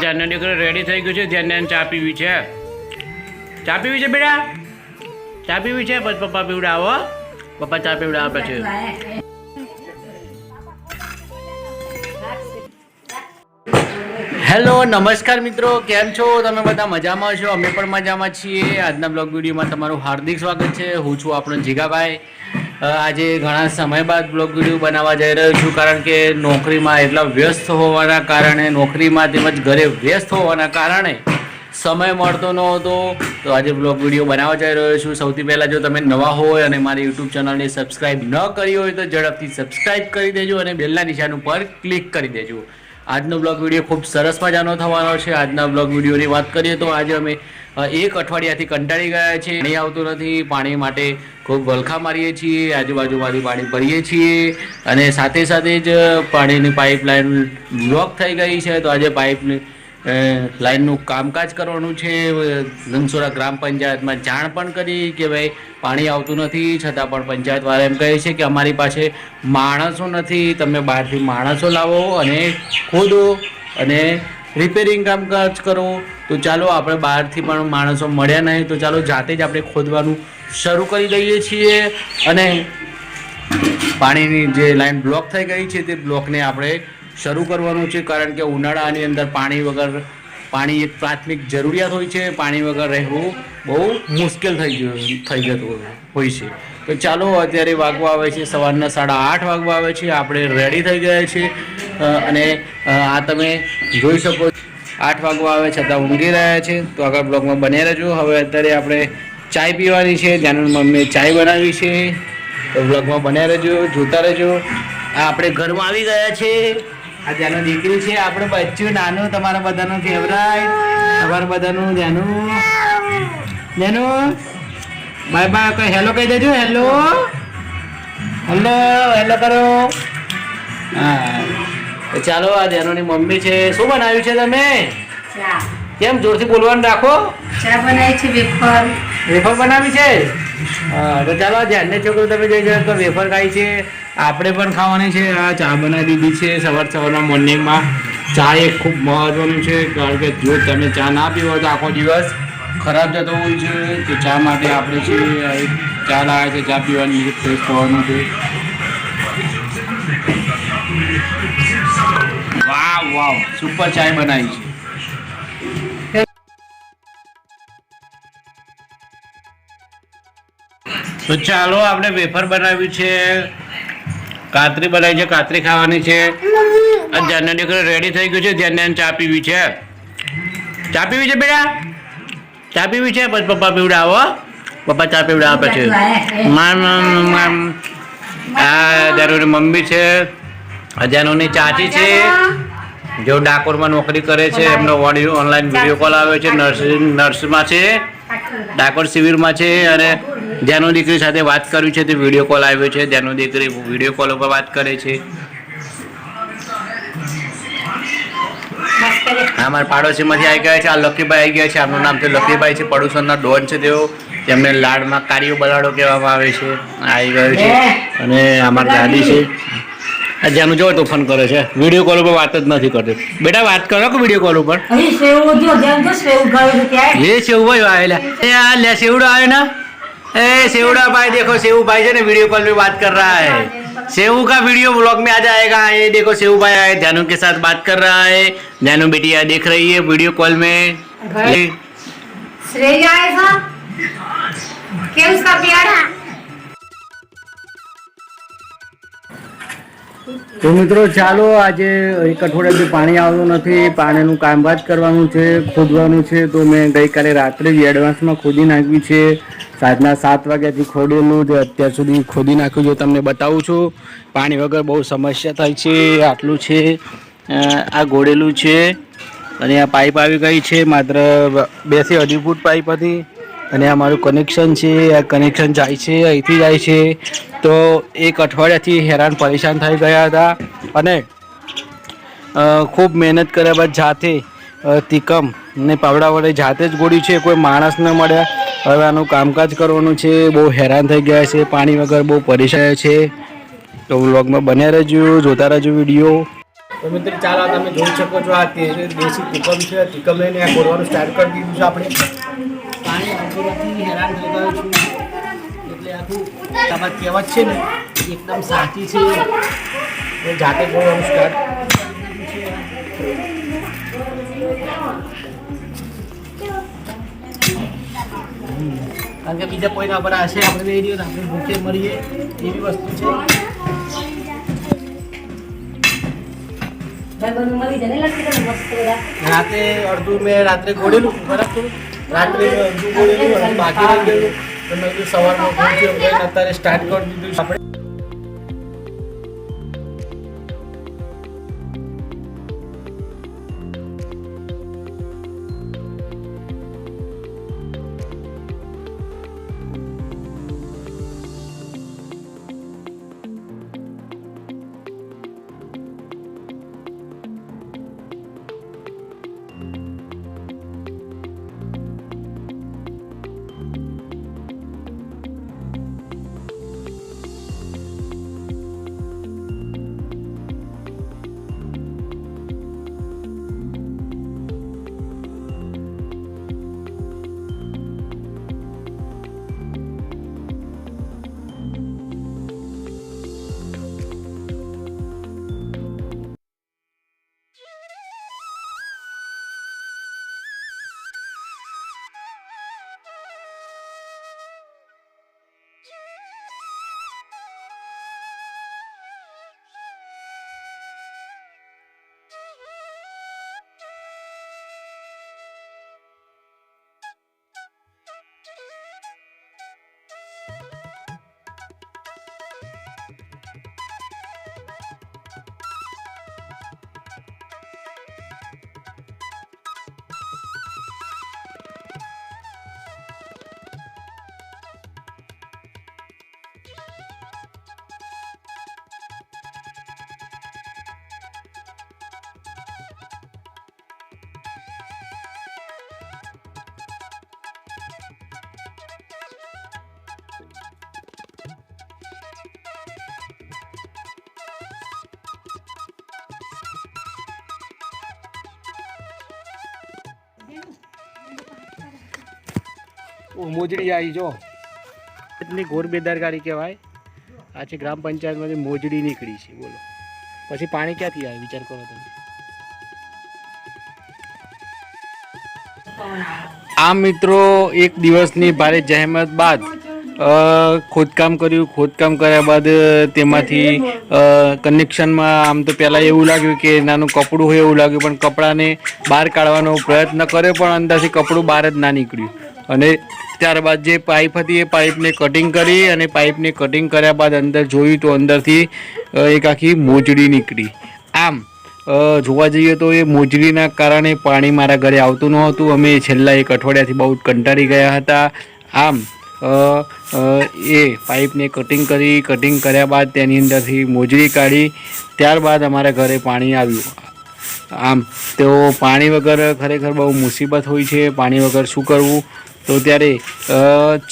ધ્યાનનો દીકરો રેડી થઈ ગયો છે, ધ્યાન ચા પીવી છે. ચા પીવી છે બેટા? ચા પીવી છે? પછી પપ્પા પીવડાવો. પપ્પા ચા પીવડાવો પછી. હેલો, નમસ્કાર મિત્રો. કેમ છો? તમે બધા મજામાં છો? અમે પણ મજામાં છીએ. આજના બ્લોગ વિડીયોમાં તમારું હાર્દિક સ્વાગત છે. હું છું આપણો જીગાભાઈ. આજે ઘણા સમય બાદ બ્લોગ વીડિયો બનાવવા જઈ રહ્યો છું કારણ કે નોકરીમાં એટલા વ્યસ્ત હોવાના કારણે નોકરીમાં તેમજ ઘરે વ્યસ્ત હોવાના કારણે સમય મળતો ન હતો તો આજે બ્લોગ વીડિયો બનાવવા જઈ રહ્યો છું. સૌથી પહેલાં જો તમે નવા હોય અને મારી યુટ્યુબ ચેનલને સબસ્ક્રાઈબ ન કરી હોય તો ઝડપથી સબસ્ક્રાઈબ કરી દેજો અને બેલના નિશાન ઉપર ક્લિક કરી દેજો. આજનો બ્લોગ વીડિયો ખૂબ સરસ મજાનો થવાનો છે. આજના બ્લોગ વિડીયોની વાત કરીએ તો આજે અમે એક અઠવાડિયાથી કંટાળી ગયા છે પાણી આવતું નથી, પાણી માટે ખૂબ વલખા મારીએ છીએ, આજુબાજુમાંથી પાણી ભરીએ છીએ અને સાથે સાથે જ પાણીની પાઇપલાઇન બ્લોક થઈ ગઈ છે. તો આજે પાઇપની લાઇનનું કામકાજ કરવાનું છે. ધનસુરા ગ્રામ પંચાયતમાં જાણ પણ કરી કે ભાઈ, પાણી આવતું નથી. છતાં પણ પંચાયતવાળા એમ કહે છે કે અમારી પાસે માણસો નથી. તમે બહારથી માણસો લાવો અને ખોદો અને રિપેરિંગ કામકાજ કરો, તો ચાલો આપણે બહારથી પણ માણસો મળ્યા નહીં, તો ચાલો જાતે જ આપણે ખોદવાનું શરૂ કરી દઈએ છીએ. અને પાણીની જે લાઈન બ્લોક થઈ ગઈ છે, તે બ્લોકને આપણે શરૂ કરવાનું છે, કારણ કે ઉનાળાની અંદર પાણી વગર પાણી એક પ્રાથમિક જરૂરિયાત હોય છે, પાણી વગર રહેવું બહુ મુશ્કેલ થઈ ગયું, થઈ જતું હોય છે. તો ચાલો, અત્યારે વાગવા આવે છે, સવારના સાડા આઠ વાગવા આવે છે, આપણે રેડી થઈ ગયા છીએ. અને આ તમે જોઈ શકો. આઠ વાગવા આવે છતાં ઊંઘી રહ્યા છે. તો આગળ બ્લોગમાં બન્યા રહેજો. હવે અત્યારે આપણે ચાય પીવાની છે. ત્યાંનું મમ્મીએ ચાય બનાવી છે. તો બ્લોગમાં બન્યા રહેજો, જોતા રહેજો. આ આપણે ઘરમાં આવી ગયા છે આ જેનું દીકરી છે આપણે બચ્ચું નાનું તમારા બધાનું ફેવરાઇટ તમારા બધાનું જાનું. જાનું? બાય બાય કઈ હેલો કહી દેજો હેલો હેલો હેલો કરો. હા. ચાલો આ ધ્યાનોની મમ્મી છે. શું બનાવ્યું છે તમે? ચા. કેમ જોરથી બોલવાનું રાખો? ચા બનાવી છે વેફર. વેફર બનાવી છે? તો ચાલો ધ્યાનને છોકરો તમે જોઈ શકો તો વેફર ખાઈ છે. આપણે પણ ખાવાની છે, આ ચા બનાવી દીધી છે સવાર સવારના મોર્નિંગમાં ચા એ ખૂબ મહત્ત્વનું છે, કારણ કે જો તમે ચા ના પીવો તો આખો દિવસ ખરાબ જતો હોય છે. તો ચા માટે આપણે છે ચા લાવ્યા છે, ચા પીવાની ફ્રેશ થવાનું છે. વાવ વાવ સુપર ચાય બનાવી છે. તો ચાલો આપણે વેફર બનાવ્યું છે. કાતરી બનાવી છે, કાતરી ખાવાની છે. આ દીકરો રેડી થઈ ગયું છે ધ્યાન ચા પીવી છે. ચા પીવી છે બેટા? ચા પીવી છે? પછી પપ્પા પીવડાવો. પપ્પા ચા પીવડાવે પછી. આ ધ્યાનોની મમ્મી છે. આ ચાચી છે. જો ડાકોરમાં નોકરી કરે છે, એમનો ઓનલાઈન વીડિયો કોલ આવે છે. નર્સિંગ નર્સમાં છે. ડાકોર શિબિરમાં છે અને જેનો દીકરી સાથે વાત કરવી છે તે વીડિયો કોલ આવ્યો છે. જેનો દીકરી વીડિયો કોલ ઉપર વાત કરે છે. અમારા પાડોશીમાંથી આવી ગયા છે. આ લખીભાઈ આવી ગયા છે. આમનું નામ છે લખીભાઈ છે. પડોશનના ડોન છે તેઓ. તેમને લાડમાં કાર્યો બલાડો કહેવામાં આવે છે. આવી ગયો છે. અને અમારી દાદી છે. આ જોવો તો ફોન કરે છે. વીડિયો કોલ ઉપર વાત જ નથી કરતી. બેટા વાત કરો કે વીડિયો કોલ ઉપર? એ સેવ ભાઈ આવેલા એ આ લે સેવડો આવે ને? सेवड़ा भाई देखो सेवू भाई जो ना वीडियो कॉल में बात कर रहा है। सेवू का वीडियो ब्लॉग में आ जाएगा ये देखो सेवू भाई आए ध्यानु के साथ बात कर रहा है। ध्यानु बेटिया देख रही है वीडियो कॉल में। के उसका प्यार તો મિત્રો, ચાલો આજે એક અઠવાડિયાથી પાણી આવતું નથી, પાણીનું કામકાજ કરવાનું છે, ખોદવાનું છે. તો મેં ગઈકાલે રાત્રે જ એડવાન્સમાં ખોદી નાખ્યું છે. સાંજના સાત વાગ્યાથી ખોદેલું જે અત્યાર સુધી ખોદી નાખ્યું છે. તમને બતાવું છું. પાણી વગર બહુ સમસ્યા થાય છે. આટલું છે. આ ગોળેલું છે. અને આ પાઇપ આવી ગઈ છે. માત્ર બેથી અઢી ફૂટ પાઇપ હતી. અને આ મારું કનેક્શન છે, આ કનેક્શન જાય છે, અહીંથી જાય છે. તો એક અઠવાડિયાથી હેરાન પરેશાન થઈ ગયા હતા અને ખૂબ મહેનત કર્યા બાદ જાતે તિકમ ને પાવડા વડે જાતે જ ગોળ્યું છે. કોઈ માણસ ન મળ્યા. હવે આનું કામકાજ કરવાનું છે. બહુ હેરાન થઈ ગયા છે. પાણી વગર બહુ પરેશાન છે. તો વ્લોગમાં બન્યા રહેજો. જોતા રહેજો વીડિયો. તો મિત્રો ચાલો તમે જોઈ શકો છો આ દેશી તિકમ છે. તિકમ લઈને આ બોલવાનું સ્ટાર્ટ કરી દીધું છે આપણે. પાણી આવતું નથી હેરાન થઈ ગયો છું એટલે આખું તમારે કહેવત છે ને એ એકદમ સાચી છે હું જાતે બોલવાનું સ્ટાર્ટ કારણ કે બીજા કોઈના પર આશે આપણે લઈ રહ્યો આપણે ભૂખે મરીએ એવી વસ્તુ છે ભાઈબંધો મળી જાય ને લખી દે મસ્ત બધા રાતે અડધું મેં રાત્રે ગોળેલું બરાબર રાત્રે અડધું ગોળેલું અને બાકી રહી ગયેલું મેં કીધું સવારમાં પહોંચ્યો અત્યારે સ્ટાર્ટ કરી દીધું આપણે 何? મોજડી આવી જો. એટલી ઘોર બેદરકારી કહેવાય. આ છે ગ્રામ પંચાયતમાંથી મોજડી નીકળી છે બોલો. પછી પાણી ક્યાંથી આવે વિચાર કરો તમે. આ મિત્રો એક દિવસની ભારે જહેમત બાદ ખોદકામ કર્યું. ખોદકામ કર્યા બાદ તેમાંથી કનેક્શનમાં આમ તો પહેલાં એવું લાગ્યું કે નાનું કપડું હોય એવું લાગ્યું પણ કપડાને બહાર કાઢવાનો પ્રયત્ન કર્યો પણ અંદરથી કપડું બહાર જ ના નીકળ્યું. અને ત્યારબાદ જે પાઇપ હતી એ પાઇપને કટિંગ કરી અને પાઇપને કટિંગ કર્યા બાદ અંદર જોયું તો અંદરથી એક આખી મોજડી નીકળી. આમ જોવા જઈએ તો એ મોજડીના કારણે પાણી મારા ઘરે આવતું ન હતું અમે છેલ્લા એક અઠવાડિયાથી બહુ કંટાળી ગયા હતા. આમ એ પાઇપને કટિંગ કરી કટિંગ કર્યા બાદ તેની અંદરથી મોજડી કાઢી. ત્યારબાદ અમારા ઘરે પાણી આવ્યું. આમ તો પાણી વગર ખરેખર બહુ મુસીબત હોય છે. પાણી વગર શું કરવું? તો ત્યારે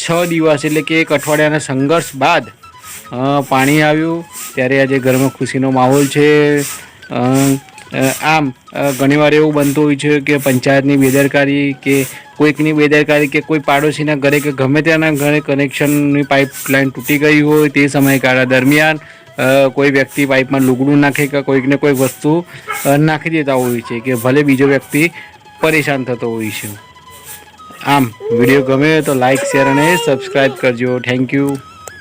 છ દિવસ એટલે કે એક અઠવાડિયાના સંઘર્ષ બાદ પાણી આવ્યું. ત્યારે આજે ઘરમાં ખુશીનો માહોલ છે. આમ ઘણીવાર એવું બનતું હોય છે કે પંચાયતની બેદરકારી કે કોઈકની બેદરકારી કે કોઈ પાડોશીના ઘરે કે ગમે ત્યાંના ઘરે કનેક્શનની પાઇપલાઇન તૂટી ગઈ હોય તે સમયગાળા દરમિયાન કોઈ વ્યક્તિ પાઇપમાં લુગડું નાખે કે કોઈકને કોઈ વસ્તુ નાખી દેતા હોય છે કે ભલે બીજો વ્યક્તિ પરેશાન થતો હોય છે. આમ વીડિયો ગમે તો લાઈક શેર અને સબસ્ક્રાઈબ કરજો. Thank you